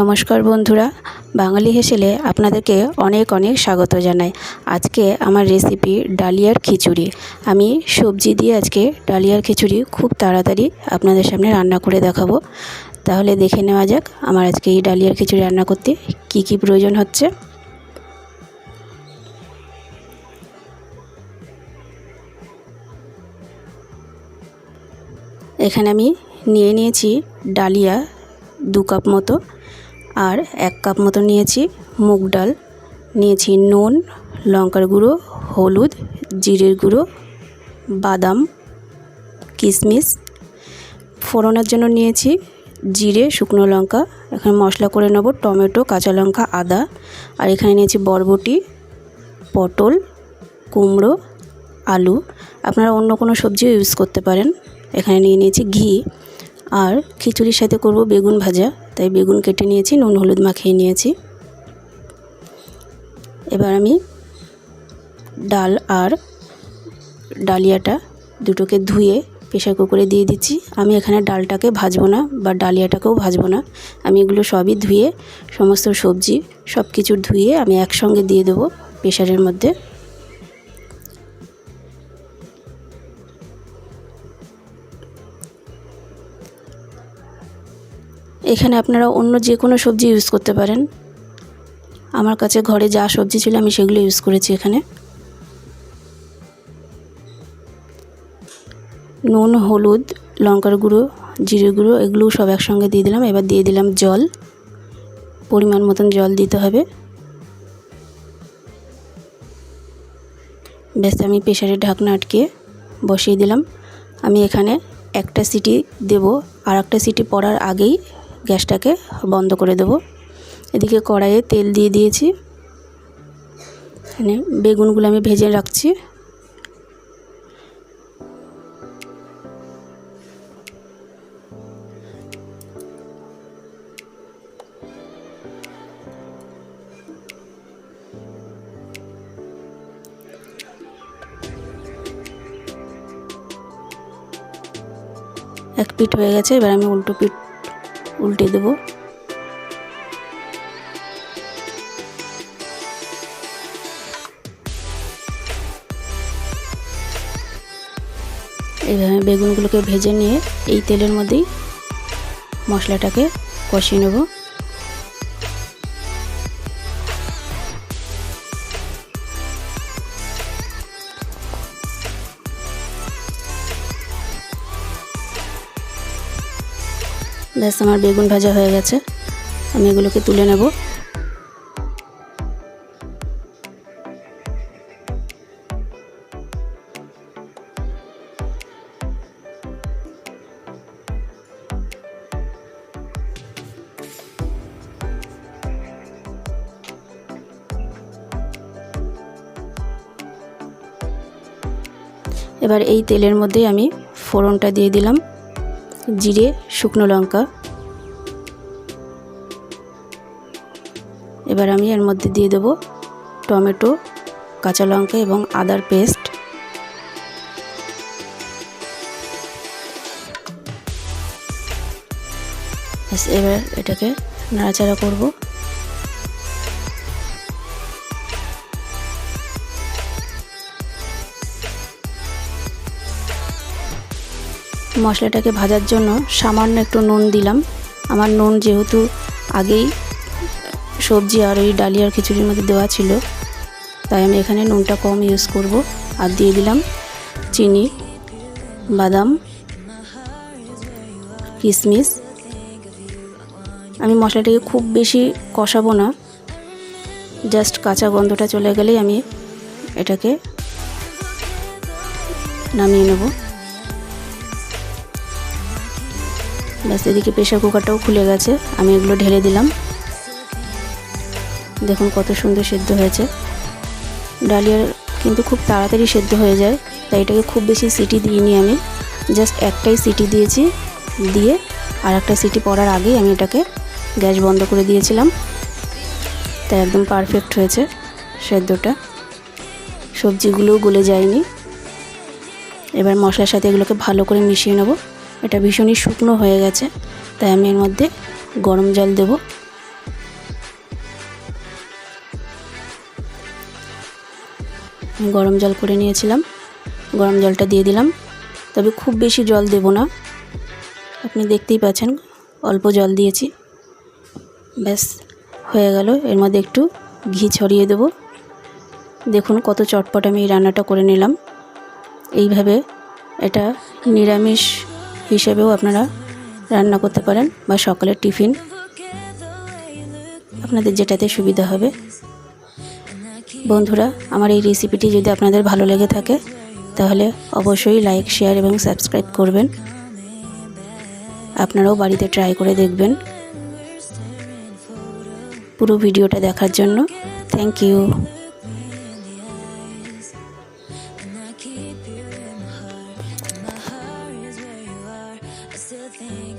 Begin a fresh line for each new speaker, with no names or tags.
নমস্কার বন্ধুরা, বাঙালি হেসেলে আপনাদেরকে অনেক অনেক স্বাগত জানাই। আজকে আমার রেসিপি ডালিয়ার খিচুড়ি। আমি সবজি দিয়ে আজকে ডালিয়ার খিচুড়ি খুব তাড়াতাড়ি আপনাদের সামনে রান্না করে দেখাবো। তাহলে দেখে নেওয়া যাক আমার আজকে এই ডালিয়ার খিচুড়ি রান্না করতে কি কি প্রয়োজন হচ্ছে। এখানে আমি নিয়ে নিয়েছি ডালিয়া দু কাপ মতো। আর এক কাপ মতো নিয়েছি মুগ ডাল, নিয়েছি নুন, লঙ্কার গুঁড়ো, হলুদ, জিরের গুঁড়ো, বাদাম, কিশমিশ। ফোড়নের জন্য নিয়েছি জিরে, শুকনো লঙ্কা। এখানে মশলা করে নেব টমেটো, কাঁচা লঙ্কা, আদা। আর এখানে নিয়েছি বরবটি, পটল, কুমড়ো, আলু। আপনারা অন্য কোনো সবজিও ইউজ করতে পারেন। এখানে নিয়ে নিয়েছি ঘি। আর খিচুড়ির সাথে করব বেগুন ভাজা। তাই বেগুন কেটে নিয়েছি, নুন, হলুদ মাখিয়ে নিয়েছি। এবার আমি ডাল আর ডালিয়াটা দুটোকে ধুয়ে প্রেশার কুকারে দিয়ে দিচ্ছি। আমি এখানে ডালটাকে ভাজবো না বা ডালিয়াটাকেও ভাজবো না। আমি এগুলো সবই ধুয়ে, সমস্ত সবজি সব কিছু ধুয়ে আমি একসঙ্গে দিয়ে দেবো প্রেশারের মধ্যে। এখানে আপনারা অন্য যে কোনো সবজি ইউজ করতে পারেন। আমার কাছে ঘরে যা সবজি ছিল আমি সেগুলো ইউজ করেছি এখানে। নুন, হলুদ, লঙ্কার গুঁড়ো, জিরে গুঁড়ো এগুলো সব একসঙ্গে দিয়ে দিলাম। এবার দিয়ে দিলাম জল। পরিমাণ মতন জল দিতে হবে। ব্যাস, আমি প্রেশারের ঢাকনা আটকে বসিয়ে দিলাম। আমি এখানে একটা সিটি দেব। আর একটা সিটি পড়ার আগেই গ্যাসটাকে বন্ধ করে দেব। এদিকে কড়াইয়ে তেল দিয়ে দিয়েছি। এখানে বেগুনগুলো আমি ভেজে রাখছি। এক পিঠ হয়ে গেছে, এবার আমি উল্টো পিঠ উল্টে দেব। এইভাবে বেগুনগুলোকে ভেজে নিয়ে এই তেলের মধ্যেই মশলাটাকে কষিয়ে নেব। ব্যাস, আমার বেগুন ভাজা হয়ে গেছে। আমি এগুলোকে তুলে নেব। এবার এই তেলের মধ্যেই আমি ফোড়নটা দিয়ে দিলাম। জিরে, শুকনো লঙ্কা। এবার আমি এর মধ্যে দিয়ে দেব টমেটো, কাঁচা লঙ্কা এবং আদার পেস্ট। এবার এটাকে নাড়াচাড়া করব। মশলাটাকে ভাজার জন্য সামান্য একটু নুন দিলাম। আমার নুন যেহেতু আগেই সবজি আর এই ডালিয়ার খিচুড়ির মধ্যে দেওয়া ছিল, তাই আমি এখানে নুনটা কম ইউজ করব। আর দিয়ে দিলাম চিনি, বাদাম কিশমিশ আমি মশলাটাকে খুব বেশি কষাবো না জাস্ট কাঁচা গন্ধটা চলে গেলেই আমি এটাকে নামিয়ে নেব। ব্যাস, এদিকে প্রেশার কুকারটাও খুলে গেছে। আমি এগুলো ঢেলে দিলাম। দেখুন কত সুন্দর সেদ্ধ হয়েছে। ডালিয়ার কিন্তু খুব তাড়াতাড়ি সেদ্ধ হয়ে যায়, তাই এটাকে খুব বেশি সিটি দিইনি আমি। জাস্ট একটাই সিটি দিয়েছি, দিয়ে আর একটা সিটি পড়ার আগেই আমি এটাকে গ্যাস বন্ধ করে দিয়েছিলাম। তাই একদম পারফেক্ট হয়েছে সেদ্ধটা। সবজিগুলোও গলে যায়নি। এবার মশলার সাথে এগুলোকে ভালো করে মিশিয়ে নেব। এটা ভীষণই শুকনো হয়ে গেছে, তাই আমি এর মধ্যে গরম জল দেব। গরম জল করে নিয়েছিলাম, গরম জলটা দিয়ে দিলাম, তবে খুব বেশি জল দেব না। আপনি দেখতেই পাচ্ছেন, অল্প জল দিয়েছি। ব্যাস, হয়ে গেল, এর মধ্যে একটু ঘি ছড়িয়ে দেব। দেখুন কত চটপট আমি এই রান্নাটা করে নিলাম। এইভাবে এটা নিরামিষ হিসেবেও আপনারা রান্না করতে পারেন বা সকালের টিফিন। আপনাদের যেটাতে সুবিধা হবে। বন্ধুরা, আমার এই রেসিপিটি যদি আপনাদের ভালো লেগে থাকে, তাহলে অবশ্যই লাইক, শেয়ার এবং সাবস্ক্রাইব করবেন। আপনারাও বাড়িতে ট্রাই করে দেখবেন পুরো ভিডিওটা দেখার জন্য। Thank you.
to think.